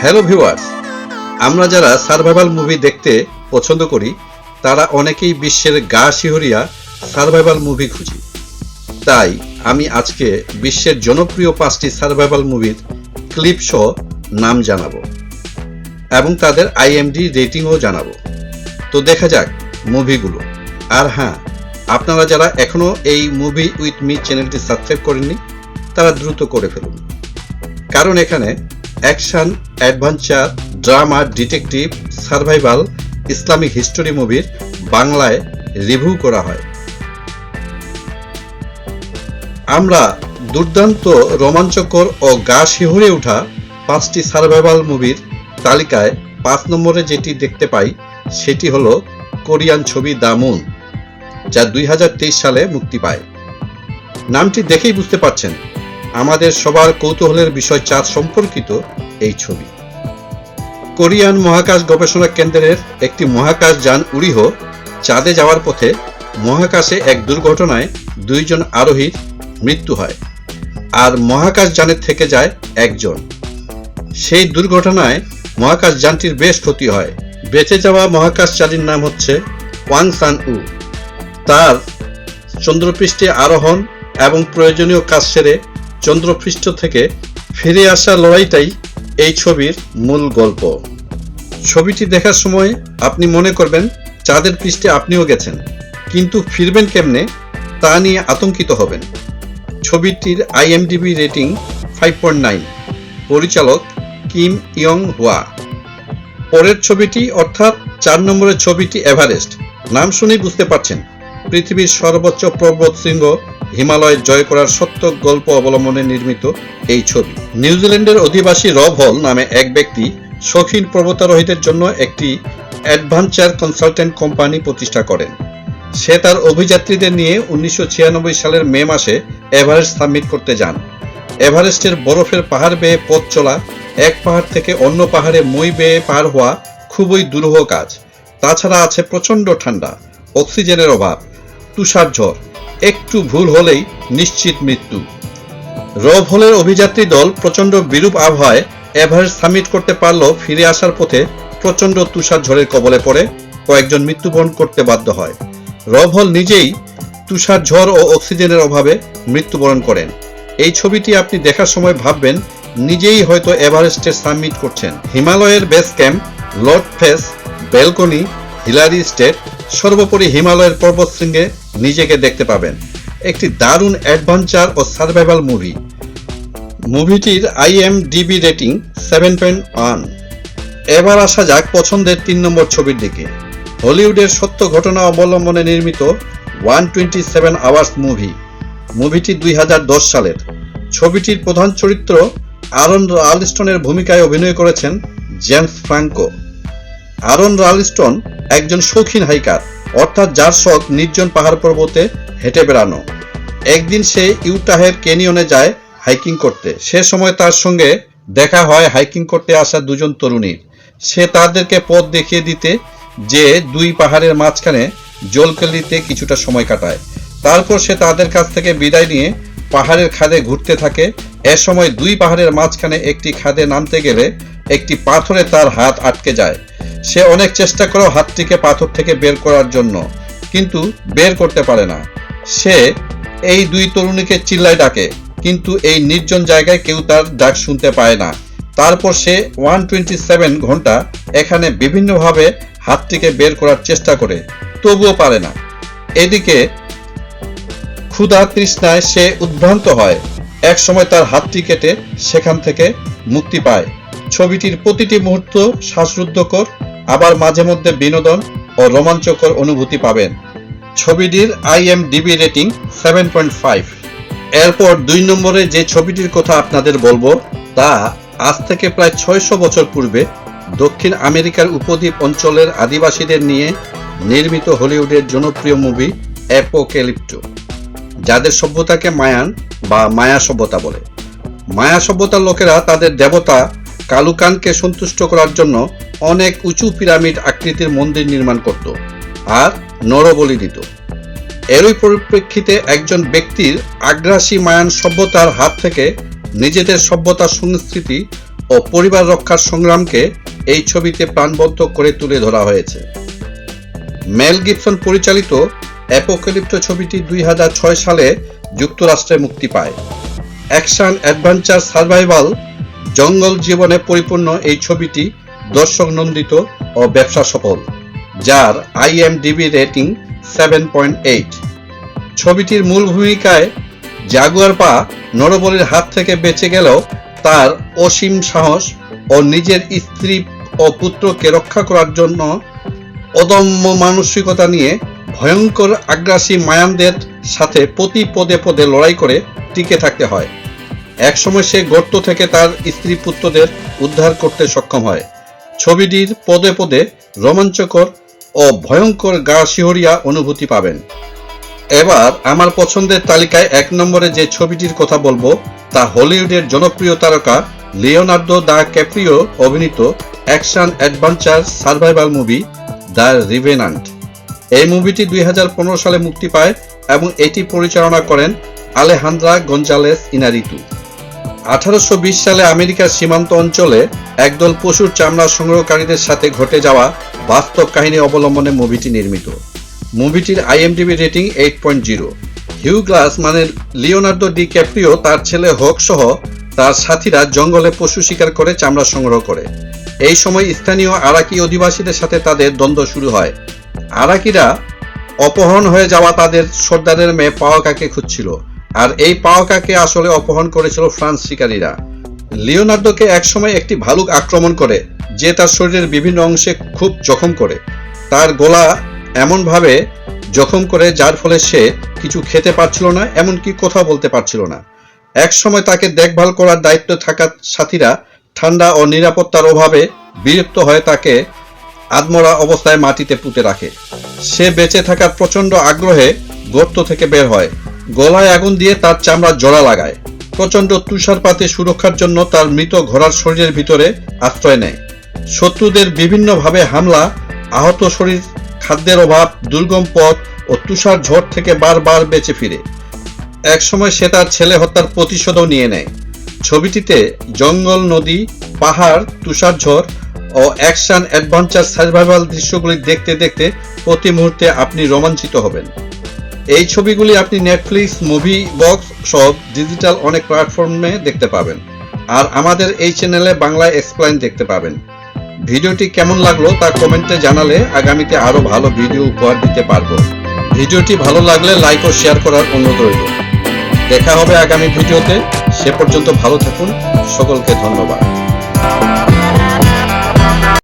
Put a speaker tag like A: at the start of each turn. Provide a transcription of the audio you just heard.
A: Hello viewers, আমরা যারা survival movie দেখতে পছন্দ করি, তারা অনেকেই বিশ্বের গা শিহরিয়া সার্ভাইভাল মুভি খুঁজি। তাই আমি আজকে বিশ্বের জনপ্রিয় পাঁচটি সার্ভাইভাল মুভির ক্লিপ সহ নাম জানাব এবং তাদের আইএমডি রেটিংও জানাব। তো দেখা যাক মুভিগুলো। আর হ্যাঁ আপনারা যারা এখনও এই মুভি উইথ মি চ্যানেলটি সাবস্ক্রাইব করেননি, তারা দ্রুত করে ফেলুন। কারণ এখানে action, adventure, drama, detective, survival, Islamic history মুভির বাংলায় রিভিউ করা হয়। আমরা দুর্দান্ত রোমাঞ্চকর ও গা শিহরে ওঠা পাঁচটি সার্ভাইভাল মুভির তালিকায় পাঁচ নম্বরে যেটি দেখতে পাই, সেটি হলো কোরিয়ান ছবি দামুন যা দুই হাজার তেইশ সালে মুক্তি পায়। নামটি দেখেই বুঝতে পারছেন আমাদের সবার কৌতূহলের বিষয় চাঁদ সম্পর্কিত এই ছবি। কোরিয়ান মহাকাশ গবেষণা কেন্দ্রের একটি মহাকাশ যান উড়িহ চাঁদে যাওয়ার পথে মহাকাশে এক দুর্ঘটনায় দুইজন আরোহীর মৃত্যু হয় আর মহাকাশ যানের থেকে যায় একজন। সেই দুর্ঘটনায় মহাকাশ যানটির বেশ ক্ষতি হয়। বেঁচে যাওয়া মহাকাশচারীর নাম হচ্ছে ওয়াং সান উ। তার চন্দ্রপৃষ্ঠে আরোহণ এবং প্রয়োজনীয় কাজ সেরে চন্দ্রপৃষ্ঠ থেকে ফিরে আসা লড়াইটাই এই ছবির মূল গল্প। ছবিটি দেখার সময় আপনি মনে করবেন চাঁদের পৃষ্ঠে আপনিও গেছেন, কিন্তু ফিরবেন কেমনে তা নিয়ে আতঙ্কিত হবেন। ছবিটির IMDb rating five point nine. পরিচালক কিম ইয়ং হুয়া। পরের ছবিটি অর্থাৎ চার নম্বরের ছবিটি এভারেস্ট। নাম শুনেই বুঝতে পারছেন, পৃথিবীর সর্বোচ্চ পর্বত শৃঙ্গ হিমালয় জয় করার সত্য গল্প অবলম্বনে নির্মিত এই ছবি। নিউজিল্যান্ডের অধিবাসী রব হল নামে এক ব্যক্তি শৌখিন পর্বতারোহীদের জন্য একটি অ্যাডভেঞ্চার কনসালটেন্ট কোম্পানি প্রতিষ্ঠা করেন। সে তার অভিযাত্রীদের নিয়ে উনিশশো ছিয়ানব্বই সালের মে মাসে এভারেস্ট সাবমিট করতে যান। এভারেস্টের বরফের পাহাড় বেয়ে পথ চলা, এক পাহাড় থেকে অন্য পাহাড়ে মই বেয়ে পার হওয়া খুবই দুরূহ কাজ। তাছাড়া আছে প্রচণ্ড ঠান্ডা, অক্সিজেনের অভাব তুষার ঝড় একটু ভুল হলেই নিশ্চিত মৃত্যু। রব হলের অভিযাত্রী দল প্রচণ্ড বিরূপ আবহাওয়ায় এভারেস্ট সামিট করতে পারলেও ফিরে আসার পথে প্রচণ্ড তুষার ঝড়ের কবলে পড়ে কয়েকজন মৃত্যুবরণ করতে বাধ্য হয়। রব হল নিজেই তুষার ঝড় ও অক্সিজেনের অভাবে মৃত্যুবরণ করেন। এই ছবিটি আপনি দেখার সময় ভাববেন, নিজেই হয়তো এভারেস্টে সাবমিট করছেন। হিমালয়ের base camp, lord face, balcony, Hillary state, সর্বোপরি হিমালয়ের পর্বতশৃঙ্গে নিজেকে দেখতে পাবেন। একটি দারুণ অ্যাডভেঞ্চার ও survival movie. মুভিটির IMDb rating seven point one. এবার আসা যাক পছন্দের তিন নম্বর ছবির দিকে। হলিউডের সত্য ঘটনা অবলম্বনে নির্মিত one twenty seven hours movie. মুভিটি দুই হাজার দশ সালের। ছবিটির প্রধান চরিত্র আরন রালস্টনের ভূমিকায় অভিনয় করেছেন জেমস ফ্রাঙ্কো। আরন রালস্টন একজন শৌখিন হাইকার। অর্থাৎ যার শখ নির্জন পাহাড় পর্বতে হেঁটে বেড়ানো। একদিন সে ইউটাহের ক্যানিয়নে যায় হাইকিং করতে। সে সময় তার সঙ্গে দেখা হয় হাইকিং করতে আসা দুজন তরুণীর সে তাদেরকে পথ দেখিয়ে দিতে যে দুই পাহাড়ের মাঝখানে জলকেলিতে কিছুটা সময় কাটায়। তারপর সে তাদের কাছ থেকে বিদায় নিয়ে পাহাড়ের খাদে ঘুরতে থাকে। এ সময় দুই পাহাড়ের মাঝখানে একটি খাদে নামতে গেলে একটি পাথরে তার হাত আটকে যায়। সে অনেক চেষ্টা করেও হাতটিকে পাথর থেকে বের করার জন্য, কিন্তু বের করতে পারে না। সে এই দুই তরুণীকে চিল্লায় ডাকে, কিন্তু এই নির্জন জায়গায় কেউ তার ডাক শুনতে পায় না। তারপর সে ওয়ান টোয়েন্টি সেভেন ঘণ্টা এখানে বিভিন্নভাবে হাতটিকে বের করার চেষ্টা করে, তবুও পারে না। এদিকে ক্ষুধা তৃষ্ণায় সে উদ্ভ্রান্ত হয়। এক সময় তার হাতটি কেটে সেখান থেকে মুক্তি পায়। ছবিটির প্রতিটি মুহূর্ত শ্বাসরুদ্ধকর আবার মাঝে মধ্যে বিনোদন ও রোমাঞ্চকর অনুভূতি পাবেন। ছবিটির IMDb rating seven point five. এরপর দুই নম্বরে যে ছবিটির কথা আপনাদের বলব, তা আজ থেকে প্রায় ছয়শো বছর পূর্বে দক্ষিণ আমেরিকার উপদ্বীপ অঞ্চলের আদিবাসীদের নিয়ে নির্মিত হলিউডের জনপ্রিয় মুভি অ্যাপোক্যালিপ্টো, যাদের সভ্যতাকে মায়ান বা মায়া সভ্যতা বলে। মায়া সভ্যতার লোকেরা তাদের দেবতা কালুকানকে সন্তুষ্ট করার জন্য অনেক উঁচু পিরামিড আকৃতির মন্দির নির্মাণ করত আর নরবলি দিত। এরই পরিপ্রেক্ষিতে একজন ব্যক্তির আগ্রাসী মায়ান সভ্যতার হাত থেকে নিজেদের সভ্যতার সংস্কৃতি ও পরিবার রক্ষার সংগ্রামকে এই ছবিতে প্রাণবন্ত করে তুলে ধরা হয়েছে। মেল গিবসন পরিচালিত অ্যাপোক্যালিপ্ট ছবিটি দুই হাজার ছয় সালে যুক্তরাষ্ট্রে মুক্তি পায়। অ্যাকশন অ্যাডভেঞ্চার সার্ভাইভাল জঙ্গল জীবনে পরিপূর্ণ এই ছবিটি দর্শক নন্দিত ও ব্যবসা সফল, যার IMDb rating seven point eight ছবিটির মূল ভূমিকায় জাগুয়ার পা নরবলির হাত থেকে বেঁচে গেলেও তার অসীম সাহস ও নিজের স্ত্রী ও পুত্রকে রক্ষা করার জন্য অদম্য মানসিকতা নিয়ে ভয়ঙ্কর আগ্রাসী মায়ানদের সাথে প্রতি পদে পদে লড়াই করে টিকে থাকতে হয়। একসময় সে গর্ত থেকে তার স্ত্রী পুত্রদের উদ্ধার করতে সক্ষম হয়। ছবিটির পদে পদে রোমাঞ্চকর ও ভয়ঙ্কর গা শিহরিয়া অনুভূতি পাবেন। এবার আমার পছন্দের তালিকায় এক নম্বরে যে ছবিটির কথা বলব, তা হলিউডের জনপ্রিয় তারকা লিওনার্দো দা ক্যাপ্রিও অভিনীত action adventure survival movie the Revenant. এই মুভিটি দুই হাজার পনেরো সালে মুক্তি পায় এবং এটি পরিচালনা করেন আলেহান্দ্রা গঞ্জালেস ইনারিতু। আঠারোশো বিশ সালে আমেরিকার সীমান্ত অঞ্চলে একদল পশুর চামড়া সংগ্রহকারীদের সাথে ঘটে যাওয়া বাস্তব কাহিনী অবলম্বনে মুভিটি নির্মিত। মুভিটির IMDb rating eight point zero. Hugh Glass মানে লিওনার্দো ডি ক্যাপ্রিও তার ছেলে হোক সহ তার সাথীরা জঙ্গলে পশু শিকার করে চামড়া সংগ্রহ করে। এই সময় স্থানীয় আরাকি অধিবাসীদের সাথে তাদের দ্বন্দ্ব শুরু হয়। আরাকিরা অপহরণ হয়ে যাওয়া তাদের সর্দারের মেয়ে পাওয়াকাকে খুঁজছিল। আর এই পাওয়াকাকে আসলে অপহরণ করেছিল ফ্রান্স শিকারীরা? লিওনার্দোকে একসময় একটি ভালুক আক্রমণ করে, যে তার শরীরের বিভিন্ন অংশে খুব জখম করে। তার গলা এমনভাবে জখম করে, যার ফলে সে কিছু খেতে পারছিল না, এমনকি কথা বলতে পারছিল না। এক সময় তাকে দেখভাল করার দায়িত্ব থাকা সাথীরা ঠান্ডা ও নিরাপত্তার অভাবে বিরক্ত হয়ে তাকে আদমরা অবস্থায় মাটিতে পুঁতে রাখে। সে বেঁচে থাকার প্রচণ্ড আগ্রহে গর্ত থেকে বের হয়। গলায় আগুন দিয়ে তার চামড়া জোড়া লাগায়। প্রচণ্ড তুষারপাতে সুরক্ষার জন্য তার মৃত ঘোড়ার শরীরের ভিতরে আশ্রয় নেয়। শত্রুদের বিভিন্নভাবে হামলা, আহত শরীর, খাদ্যের অভাব, দুর্গম পথ ও তুষার ঝড় থেকে বারবার বেঁচে ফিরে। একসময় সে তার ছেলে হত্যার প্রতিশোধও নিয়ে নেয়। ছবিটিতে জঙ্গল, নদী, পাহাড় তুষারঝড় ও অ্যাকশন অ্যাডভেঞ্চার সার্ভাইভাল দৃশ্যগুলি দেখতে দেখতে প্রতি মুহূর্তে আপনি রোমাঞ্চিত হবেন। এই ছবিগুলি আপনি নেটফ্লিক্স মুভি বক্স সব ডিজিটাল অনেক প্ল্যাটফর্মে দেখতে পাবেন। আর আমাদের এই চ্যানেলে বাংলায় এক্সপ্লেন দেখতে পাবেন। ভিডিওটি কেমন লাগল তা কমেন্টে জানালে আগামীতে আরও ভালো ভিডিও উপহার দিতে পারব। ভিডিওটি ভালো লাগলে লাইক ও শেয়ার করার অনুরোধ রইল। দেখা হবে আগামী ভিডিওতে সে পর্যন্ত ভালো থাকুন। সকলকে ধন্যবাদ।